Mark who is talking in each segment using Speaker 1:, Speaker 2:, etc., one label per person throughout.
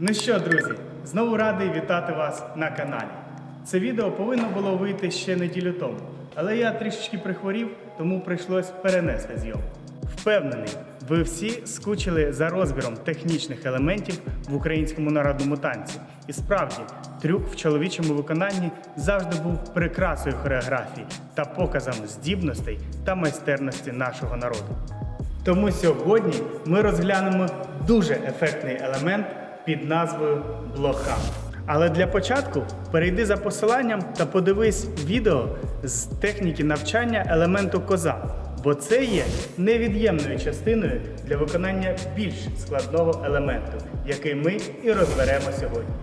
Speaker 1: Ну що, друзі, знову радий вітати вас на каналі. Це відео повинно було вийти ще неділю тому, але я трішечки прихворів, тому прийшлось перенести зйомку. Впевнений, ви всі скучили за розбіром технічних елементів в українському народному танці. І справді, трюк в чоловічому виконанні завжди був прикрасою хореографії та показом здібностей та майстерності нашого народу. Тому сьогодні ми розглянемо дуже ефектний елемент під назвою блоха. Але для початку перейди за посиланням та подивись відео з техніки навчання елементу коза, бо це є невід'ємною частиною для виконання більш складного елементу, який ми і розберемо сьогодні.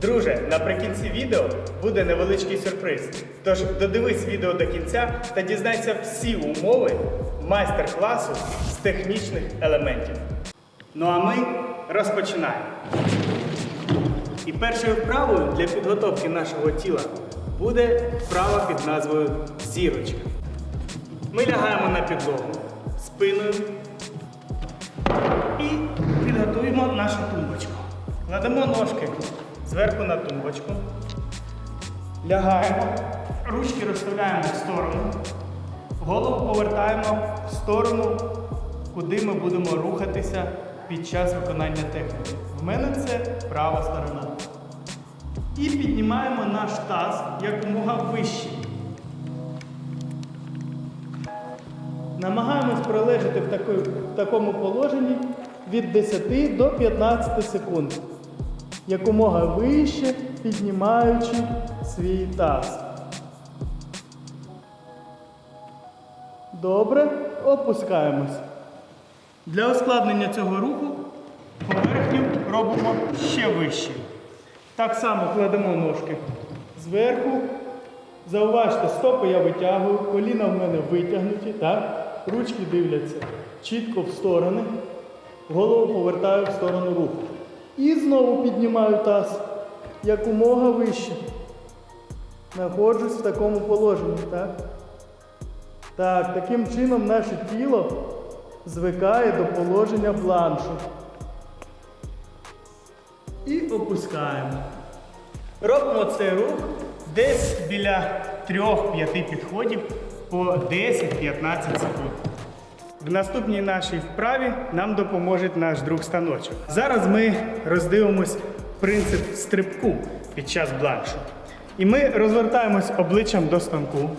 Speaker 1: Друже, наприкінці відео буде невеличкий сюрприз. Тож додивись відео до кінця та дізнайся всі умови майстер-класу з технічних елементів. Ну а ми розпочинаємо. І першою вправою для підготовки нашого тіла буде вправа під назвою зірочка. Ми лягаємо на підлогу спиною і підготуємо нашу тумбочку. Кладемо ножки зверху на тумбочку. Лягаємо, ручки розставляємо в сторону, голову повертаємо в сторону, куди ми будемо рухатися під час виконання техніки. В мене це права сторона. І піднімаємо наш таз якомога вище. Намагаємось пролежати в, такої- в такому положенні від 10 до 15 секунд. Якомога вище піднімаючи свій таз. Добре, опускаємось. Для ускладнення цього руху поверхню робимо ще вище. Так само кладемо ножки зверху. Зауважте, стопи я витягую, коліна в мене витягнуті, так? ручки дивляться чітко в сторони, голову повертаю в сторону руху. І знову піднімаю таз якомога вище. Знаходжусь в такому положенні, так? Так, таким чином наше тіло звикає до положення планшу. І опускаємо. Робимо цей рух десь біля 3-5 підходів по 10-15 секунд. В наступній нашій вправі нам допоможе наш друг станочок. Зараз ми роздивимось принцип стрибку під час бланшу. І ми розвертаємось обличчям до станку.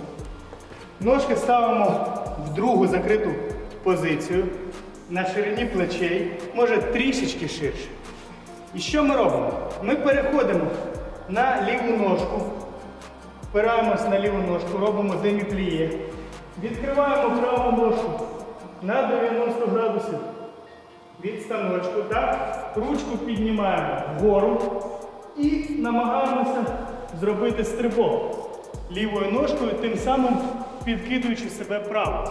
Speaker 1: Ножки ставимо в другу закриту позицію на ширині плечей, може трішечки ширше. І що ми робимо? Ми переходимо на ліву ножку, впираємось на ліву ножку, робимо деміпліє, відкриваємо праву ножку на 90 градусів від станочку, так? ручку піднімаємо вгору і намагаємося зробити стрибок лівою ножкою, тим самим підкидуючи себе право.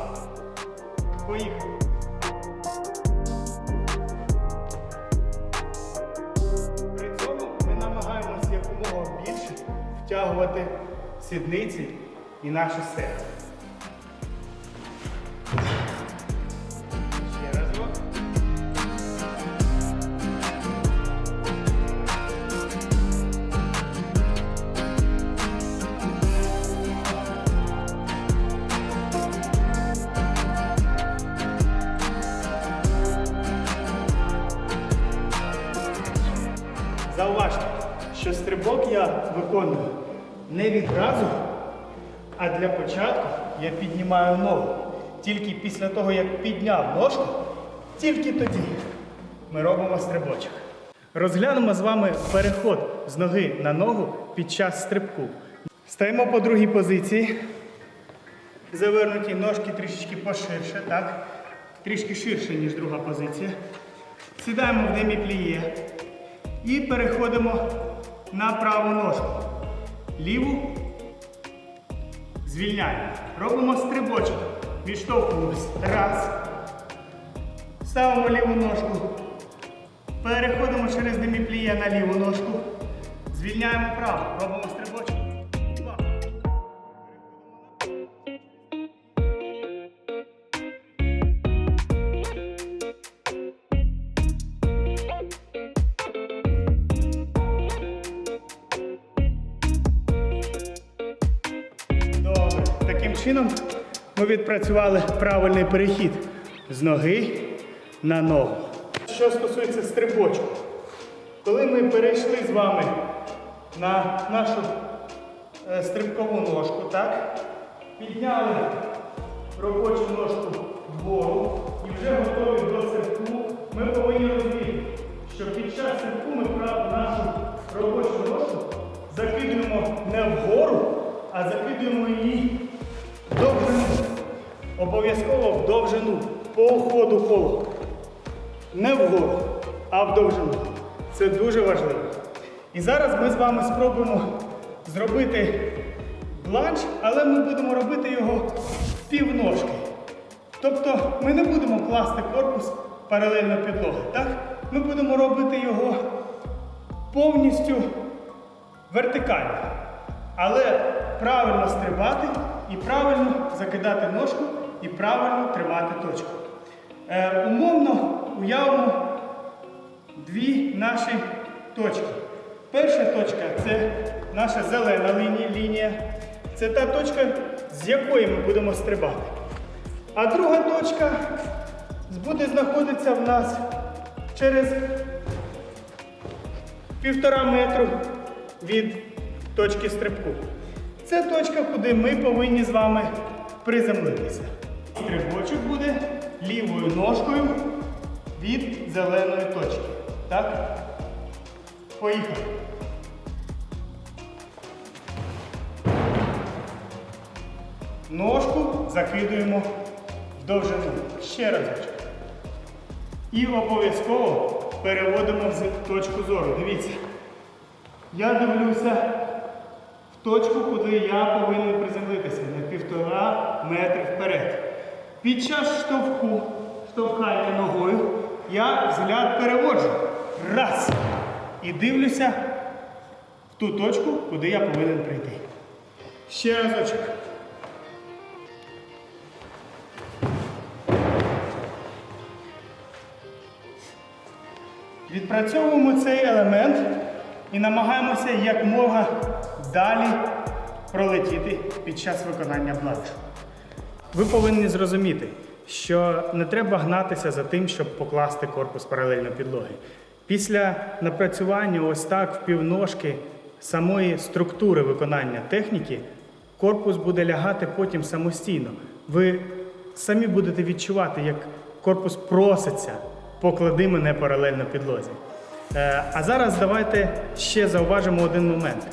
Speaker 1: Поїхали. При цьому ми намагаємося якомога більше втягувати сідниці і наше серце. Я не відразу, а для початку я піднімаю ногу. Тільки після того, як підняв ножку, тільки тоді ми робимо стрибочок. Розглянемо з вами переход з ноги на ногу під час стрибку. Стаємо по другій позиції. Завернуті ножки трішечки поширше, так? Трішки ширше, ніж друга позиція. Сідаємо в деміпліє. І переходимо на праву ножку. Ліву звільняємо. Робимо стрибочок. Відштовхуємось. Раз. Ставимо ліву ножку. Переходимо через деміпліє на ліву ножку. Звільняємо праву. Робимо чином ми відпрацювали правильний перехід з ноги на ногу. Що стосується стрибочку, коли ми перейшли з вами на нашу е, стрибкову ножку, так? Підняли робочу ножку вгору і вже готові до стрибку, ми повинні розуміти, що під час стрибку ми нашу робочу ножку закидуємо не вгору, а закидуємо її довжину. Обов'язково в довжину по ходу колу. Не вгору, а в довжину. Це дуже важливо. І зараз ми з вами спробуємо зробити бланш, але ми будемо робити його півножки. Тобто ми не будемо класти корпус паралельно підлоги. Так? Ми будемо робити його повністю вертикально. Але правильно стрибати і правильно закидати ножку і правильно тримати точку. Е, умовно уявимо дві наші точки. Перша точка це наша зелена лінія. Це та точка, з якої ми будемо стрибати. А друга точка буде знаходитися в нас через півтора метру від точки стрибку. Це точка, куди ми повинні з вами приземлитися. Стрибочок буде лівою ножкою від зеленої точки. Так? Поїхали. Ножку закидуємо в довжину. Ще разочок. І обов'язково переводимо в точку зору. Дивіться. Я дивлюся точку, куди я повинен приземлитися на півтора метри вперед. Під час штовху, штовхання ногою, я взгляд переводжу. Раз. І дивлюся в ту точку, куди я повинен прийти. Ще разочок. Відпрацьовуємо цей елемент і намагаємося якмога далі пролетіти під час виконання бланшу. Ви повинні зрозуміти, що не треба гнатися за тим, щоб покласти корпус паралельно підлоги. Після напрацювання ось так в півножки самої структури виконання техніки, корпус буде лягати потім самостійно. Ви самі будете відчувати, як корпус проситься, поклади мене паралельно підлозі. Е, А зараз давайте ще зауважимо один момент.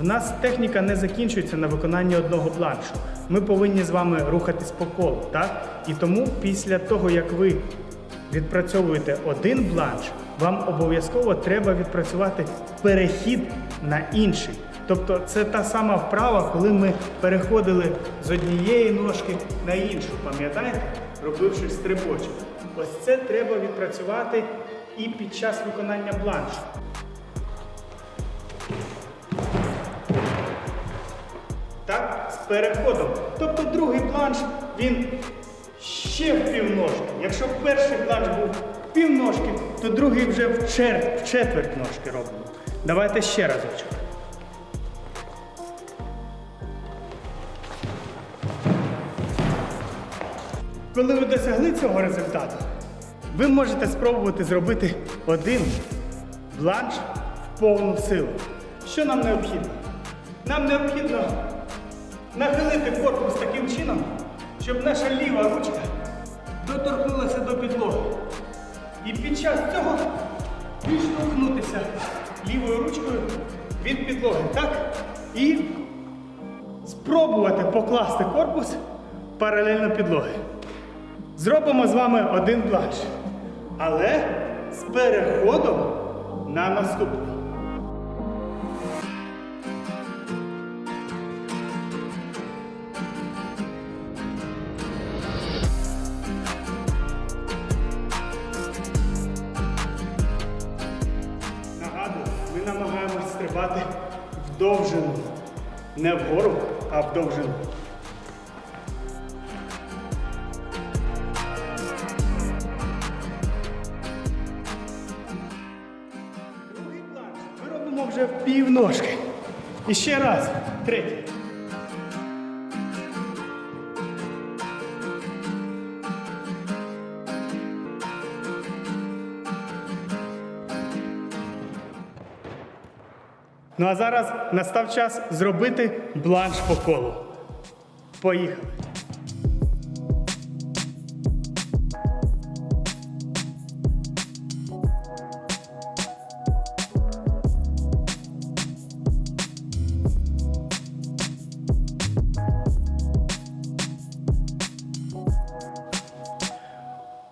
Speaker 1: В нас техніка не закінчується на виконанні одного бланшу. Ми повинні з вами рухатись по колу, так? І тому після того, як ви відпрацьовуєте один бланш, вам обов'язково треба відпрацювати перехід на інший. Тобто це та сама вправа, коли ми переходили з однієї ножки на іншу, пам'ятаєте? Робивши стрибочок. Ось це треба відпрацювати і під час виконання бланшу. Так, з переходом. Тобто другий планш, він ще в півножки. Якщо перший планш був в півножки, то другий вже в, чер... в четверть ножки робимо. Давайте ще разочок. Коли ви досягли цього результату, ви можете спробувати зробити один бланш в повну силу. Що нам необхідно? Нам необхідно нахилити корпус таким чином, щоб наша ліва ручка доторкнулася до підлоги. І під час цього відштовхнутися лівою ручкою від підлоги. Так? І спробувати покласти корпус паралельно підлоги. Зробимо з вами один бланш, але з переходом на наступний. Ми намагаємось стрибати в довжину. Не вгору, а в ножки. І ще раз. Третій. Ну а зараз настав час зробити бланш по колу. Поїхали!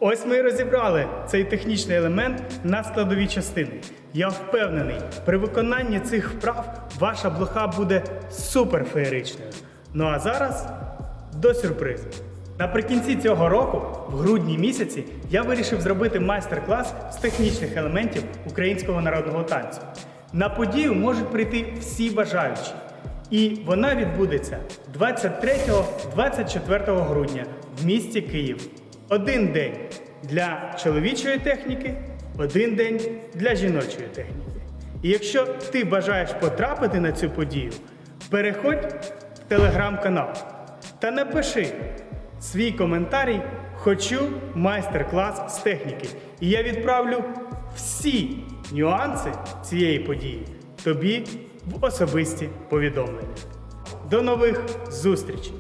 Speaker 1: Ось ми і розібрали цей технічний елемент на складові частини. Я впевнений, при виконанні цих вправ ваша блоха буде супер феєричною. Ну а зараз до сюрпризу. Наприкінці цього року, в грудні місяці, я вирішив зробити майстер-клас з технічних елементів українського народного танцю. На подію можуть прийти всі бажаючі. І вона відбудеться 23-24 грудня в місті Київ. Один день для чоловічої техніки, один день для жіночої техніки. І якщо ти бажаєш потрапити на цю подію, переходь в телеграм-канал та напиши свій коментарій Хочу майстер-клас з техніки. І я відправлю всі нюанси цієї події тобі в особисті повідомлення. До нових зустрічей!